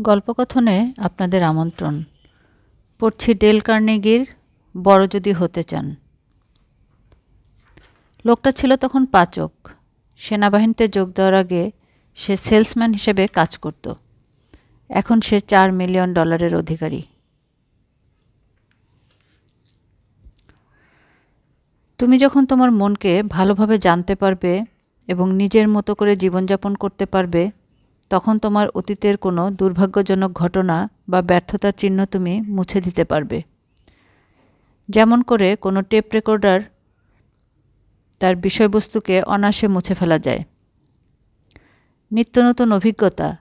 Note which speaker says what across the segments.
Speaker 1: গল্পকথনে আপনাদের আমন্ত্রণ। পড়ছি ডেল কার্নেগির, বড় যদি হতে চান। লোকটা ছিল তখন পাচক। সেনাবাহিনীতে যোগ দেওয়ার আগে সে সেলসম্যান হিসেবে কাজ করত। এখন সে চার মিলিয়ন ডলারের অধিকারী। তুমি যখন তোমার মনকে ভালোভাবে জানতে পারবে এবং নিজের মতো করে জীবনযাপন করতে পারবে তখন তোমার অতীতের কোনো দুর্ভাগ্যজনক ঘটনা বা ব্যর্থতার চিহ্ন তুমি মুছে দিতে পারবে। যেমন করে কোনো টেপ রেকর্ডার তার বিষয়বস্তুকে অনায়াসে মুছে ফেলা যায়। নিত্য নতুন অভিজ্ঞতা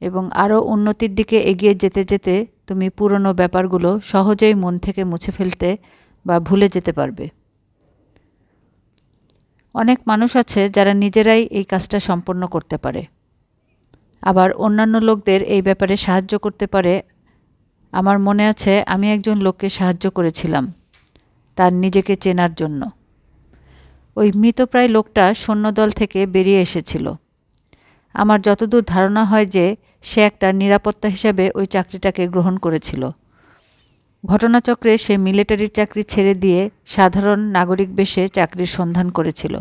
Speaker 1: এবং আরও উন্নতির দিকে এগিয়ে যেতে যেতে তুমি পুরনো ব্যাপারগুলো সহজেই মন থেকে মুছে ফেলতে বা ভুলে যেতে পারবে। অনেক মানুষ আছে যারা নিজেরাই এই কাজটা সম্পন্ন করতে পারে। আবার অন্যান্য লোকদের এই ব্যাপারে সাহায্য করতে পারে। আমার মনে আছে, আমি একজন লোককে সাহায্য করেছিলাম, তার নিজেকে চেনার জন্য। ওই মৃতপ্রায় লোকটা সৈন্যদল থেকে বেরিয়ে এসেছিল। আমার যতদূর ধারণা হয় যে, সে একটা নিরাপত্তা হিসাবে ওই চাকরিটাকে গ্রহণ করেছিল। ঘটনাচক্রে সে মিলিটারির চাকরি ছেড়ে দিয়ে সাধারণ নাগরিক বেশে চাকরির সন্ধান করেছিল।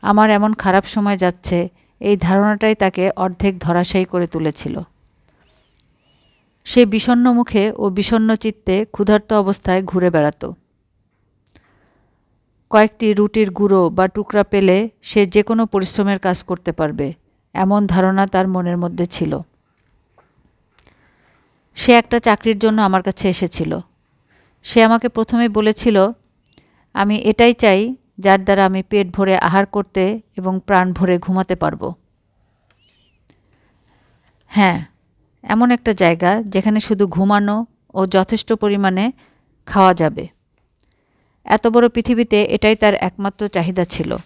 Speaker 1: আমার এমন খারাপ সময় যাচ্ছে এই ধারণাটাই তাকে অর্ধেক ধরাশায়ী করে তুলেছিল। সে বিষণ্ন মুখে ও বিষণ্ন চিত্তে ক্ষুধার্ত অবস্থায় ঘুরে বেড়াত। কয়েকটি রুটির গুঁড়ো বা টুকরা পেলে সে যে কোনো পরিশ্রমের কাজ করতে পারবে, এমন ধারণা তার মনের মধ্যে ছিল। সে একটা চাকরির জন্য আমার কাছে এসেছিল। সে আমাকে প্রথমে বলেছিল, আমি এটাই চাই যার দ্বারা আমি পেট ভরে আহার করতে এবং প্রাণ ভরে ঘুমাতে পারব। হ্যাঁ এমন একটা জায়গা যেখানে শুধু ঘুমানো ও যথেষ্ট পরিমাণে খাওয়া যাবে। এত বড় পৃথিবীতে এটাই তার একমাত্র চাহিদা ছিল।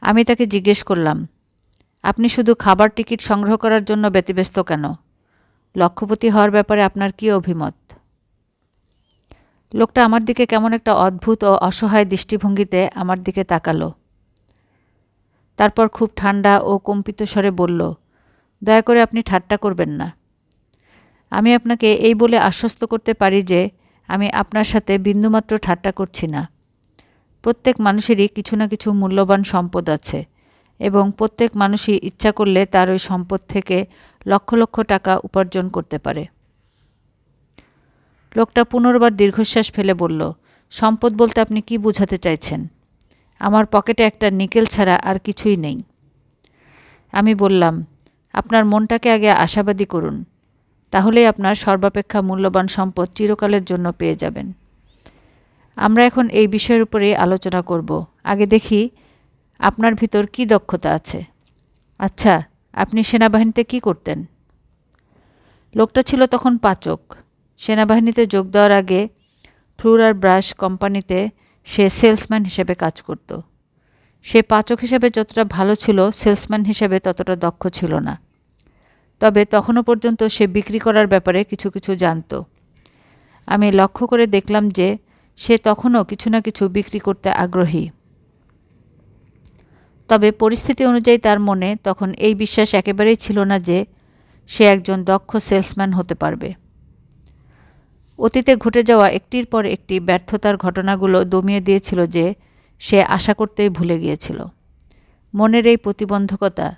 Speaker 1: আমি তাকে জিজ্ঞেস করলাম, আপনি শুধু খাবার টিকিট সংগ্রহ করার জন্য ব্যতিব্যস্ত কেন? লক্ষ্যপতি হওয়ার ব্যাপারে আপনার কী অভিমত? লোকটা আমার দিকে কেমন একটা অদ্ভুত ও অসহায় দৃষ্টিভঙ্গিতে আমার দিকে তাকালো। তারপর খুব ঠান্ডা ও কম্পিত স্বরে বলল, দয়া করে আপনি ঠাট্টা করবেন না। আমি আপনাকে এই বলে আশ্বস্ত করতে পারি যে, আমি আপনার সাথে বিন্দুমাত্র ঠাট্টা করছি না। প্রত্যেক মানুষেরই কিছু না কিছু মূল্যবান সম্পদ আছে এবং প্রত্যেক মানুষই ইচ্ছা করলে তার ওই সম্পদ থেকে লক্ষ লক্ষ টাকা উপার্জন করতে পারে। লোকটা পুনর্বার দীর্ঘশ্বাস ফেলে বলল, সম্পদ বলতে আপনি কি বোঝাতে চাইছেন? আমার পকেটে একটা নিকেল ছাড়া আর কিছুই নেই। আমি বললাম, আপনার মনটাকে আগে আশাবাদী করুন, তাহলেই আপনার সর্বাপেক্ষা মূল্যবান সম্পদ চিরকালের জন্য পেয়ে যাবেন। আমরা এখন এই বিষয়ের উপরেই আলোচনা করব। আগে দেখি আপনার ভিতর কি দক্ষতা আছে। আচ্ছা আপনি সেনাবাহিনীতে কি করতেন? লোকটা ছিল তখন পাচক। সেনাবাহিনীতে যোগ দেওয়ার আগে ফ্লুরার ব্রাশ কোম্পানিতে সে সেলসম্যান হিসেবে কাজ করত। সে পাচক হিসেবে যতটা ভালো ছিল, সেলসম্যান হিসেবে ততটা দক্ষ ছিল না। তবে তখনও পর্যন্ত সে বিক্রি করার ব্যাপারে কিছু কিছু জানত। আমি লক্ষ্য করে দেখলাম যে সে তখনও কিছু না কিছু বিক্রি করতে আগ্রহী। তবে পরিস্থিতি অনুযায়ী তার মনে তখন এই বিশ্বাস একেবারেই ছিল না যে সে একজন দক্ষ সেলসম্যান হতে পারবে। অতীতে ঘটে যাওয়া একটির পর একটি ব্যর্থতার ঘটনাগুলো দমিয়ে দিয়েছিল যে সে আশা করতেই ভুলে গিয়েছিল। মনের এই প্রতিবন্ধকতা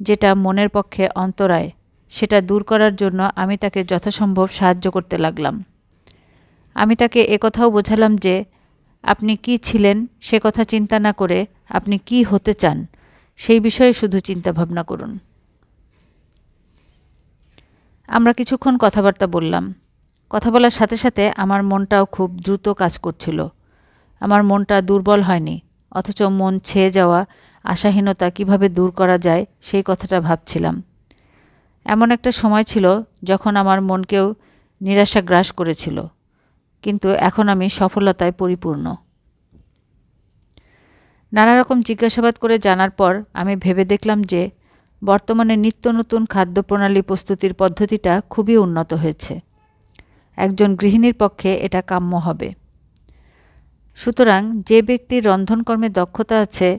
Speaker 1: যেটা মনের পক্ষে অন্তরায়, সেটা দূর করার জন্য আমি তাকে যথাসম্ভব সাহায্য করতে লাগলাম। আমি তাকে একথাও বোঝালাম যে আপনি কি ছিলেন, সে কথা চিন্তা না করে আপনি কি হতে চান, সেই বিষয়ে শুধু চিন্তা ভাবনা করুন। আমরা কিছুক্ষণ কথাবার্তা বললাম। কথা বলার সাথে সাথে আমার মনটাও খুব দ্রুত কাজ করছিল। আমার মনটা দুর্বল হয়নি, অথচ মন ছেয়ে যাওয়া, আশাহীনতা কীভাবে দূর করা যায় সেই কথাটা ভাবছিলাম। এমন একটা সময় ছিল যখন আমার মনকেও নিরাশা গ্রাস করেছিল, কিন্তু এখন আমি সফলতায় পরিপূর্ণ। নানা রকম জিজ্ঞাসাবাদ করে জানার পর আমি ভেবে দেখলাম যে, বর্তমানে নিত্য নতুন খাদ্য প্রণালী প্রস্তুতির পদ্ধতিটা খুবই উন্নত হয়েছে। একজন গৃহিণীর পক্ষে এটা কাম্য হবে। সুতরাং যে ব্যক্তির রন্ধনকর্মে দক্ষতা আছে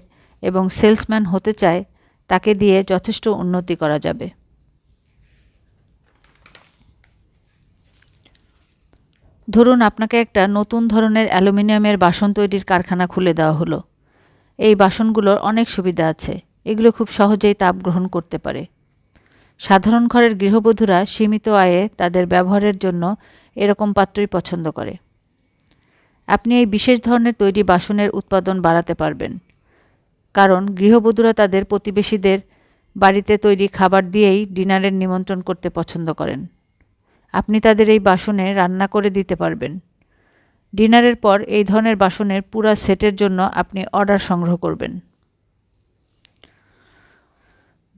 Speaker 1: এবং সেলসম্যান হতে চায়, তাকে দিয়ে যথেষ্ট উন্নতি করা যাবে। ধরুন আপনাকে একটা নতুন ধরনের অ্যালুমিনিয়ামের বাসন তৈরির কারখানা খুলে দেওয়া হলো। এই বাসনগুলোর অনেক সুবিধা আছে। এগুলো খুব সহজেই তাপ গ্রহণ করতে পারে। সাধারণ ঘরের গৃহবধূরা সীমিত আয়ে তাদের ব্যবহারের জন্য এরকম পাত্রই পছন্দ করে। আপনি এই বিশেষ ধরনের তৈরি বাসনের উৎপাদন বাড়াতে পারবেন। কারণ গৃহবধূরা তাদের প্রতিবেশীদের বাড়িতে তৈরি খাবার দিয়েই ডিনারের নিমন্ত্রণ করতে পছন্দ করেন। আপনি তাদের এই বাসনে রান্না করে দিতে পারবেন। ডিনারের পর এই ধরনের বাসনের পুরা সেটের জন্য আপনি অর্ডার সংগ্রহ করবেন।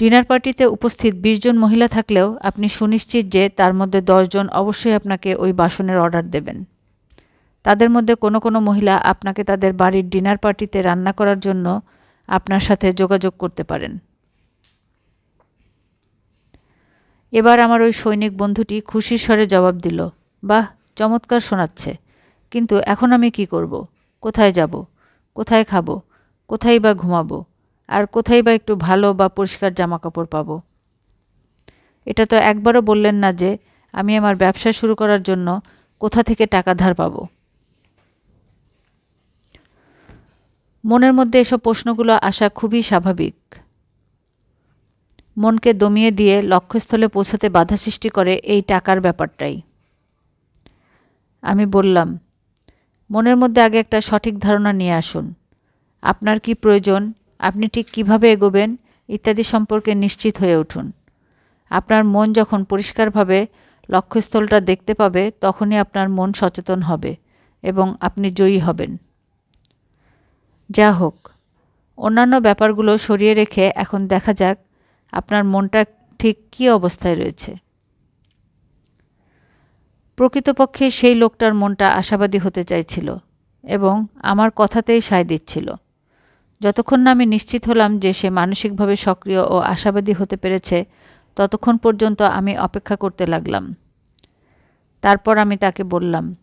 Speaker 1: ডিনার পার্টিতে উপস্থিত বিশ জন মহিলা থাকলেও আপনি সুনিশ্চিত যে তার মধ্যে জন অবশ্যই আপনাকে ওই বাসনের অর্ডার দেবেন। তাদের মধ্যে কোনো কোনো মহিলা আপনাকে তাদের বাড়ির ডিনার পার্টিতে রান্না করার জন্য আপনার সাথে যোগাযোগ করতে পারেন। এবার আমার ওই সৈনিক বন্ধুটি খুশির স্বরে জবাব দিল, বাহ, চমৎকার শোনাচ্ছে। কিন্তু এখন আমি কি করব? কোথায় যাব? কোথায় খাব? কোথায় বা ঘুমাবো? আর কোথায় বা একটু ভালো বা পরিষ্কার জামা কাপড় পাবো? এটা তো একবারও বললেন না যে, আমি আমার ব্যবসা শুরু করার জন্য কোথা থেকে টাকা ধার পাব? মনের মধ্যে এসব প্রশ্নগুলো আসা খুবই স্বাভাবিক। মনকে দমিয়ে দিয়ে লক্ষ্যস্থলে পৌঁছাতে বাধা সৃষ্টি করে এই টাকার ব্যাপারটাই। আমি বললাম, মনের মধ্যে আগে একটা সঠিক ধারণা নিয়ে আসুন। আপনার কি প্রয়োজন? আপনি ঠিক কীভাবে এগোবেন ইত্যাদি সম্পর্কে নিশ্চিত হয়ে উঠুন। আপনার মন যখন পরিষ্কারভাবে লক্ষ্যস্থলটা দেখতে পাবে, তখনই আপনার মন সচেতন হবে এবং আপনি জয়ী হবেন। যা হোক, অন্যান্য ব্যাপারগুলো সরিয়ে রেখে এখন দেখা যাক আপনার মনটা ঠিক কী অবস্থায় রয়েছে। প্রকৃতপক্ষে সেই লোকটার মনটা আশাবাদী হতে চাইছিল এবং আমার কথাতেই সায় দিচ্ছিল। যতক্ষণ না আমি নিশ্চিত হলাম যে সে মানসিকভাবে সক্রিয় ও আশাবাদী হতে পেরেছে, ততক্ষণ পর্যন্ত আমি অপেক্ষা করতে লাগলাম। তারপর আমি তাকে বললাম,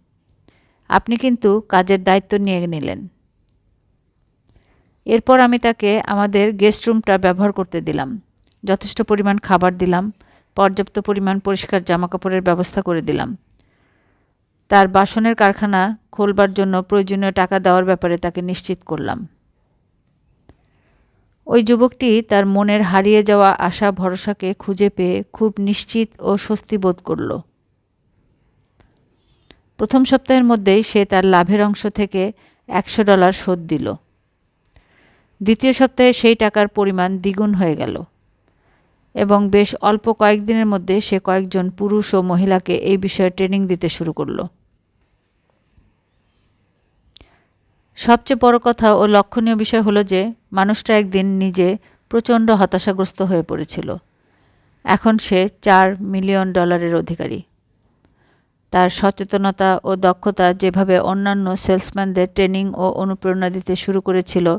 Speaker 1: আপনি কিন্তু কাজের দায়িত্ব নিয়ে নিলেন। এরপর আমি তাকে আমাদের গেস্ট রুমটা ব্যবহার করতে দিলাম। যথেষ্ট পরিমাণ খাবার দিলাম, পর্যাপ্ত পরিমাণ পরিষ্কার জামাকাপড়ের ব্যবস্থা করে দিলাম। তার বাসনের কারখানা খোলবার জন্য প্রয়োজনীয় টাকা দেওয়ার ব্যাপারে তাকে নিশ্চিত করলাম। ওই যুবকটি তার মনের হারিয়ে যাওয়া আশা ভরসাকে খুঁজে পেয়ে খুব নিশ্চিত ও স্বস্তি বোধ করল। প্রথম সপ্তাহের মধ্যেই সে তার লাভের অংশ থেকে একশো ডলার শোধ দিল। দ্বিতীয় সপ্তাহে সেই টাকার পরিমাণ দ্বিগুণ হয়ে গেল। এবং বেশ অল্প কয়েকদিনের মধ্যে সে কয়েকজন পুরুষ ও মহিলাকে এই বিষয়ে ট্রেনিং দিতে শুরু করল। সবচেয়ে বড় কথা ও লক্ষণীয় বিষয় হলো যে, মানুষটা একদিন নিজে প্রচণ্ড হতাশাগ্রস্ত হয়ে পড়েছিল। এখন সে চার মিলিয়ন ডলারের অধিকারী। তার সচেতনতা ও দক্ষতা যেভাবে অন্যান্য সেলসম্যানদের ট্রেনিং ও অনুপ্রেরণা দিতে শুরু করেছিল,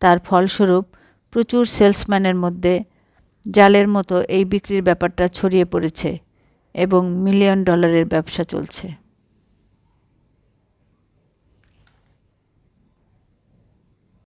Speaker 1: তার ফলস্বরূপ প্রচুর সেলসম্যানের মধ্যে জালের মতো এই বিক্রির ব্যাপারটা ছড়িয়ে পড়েছে এবং মিলিয়ন ডলারের ব্যবসা চলছে।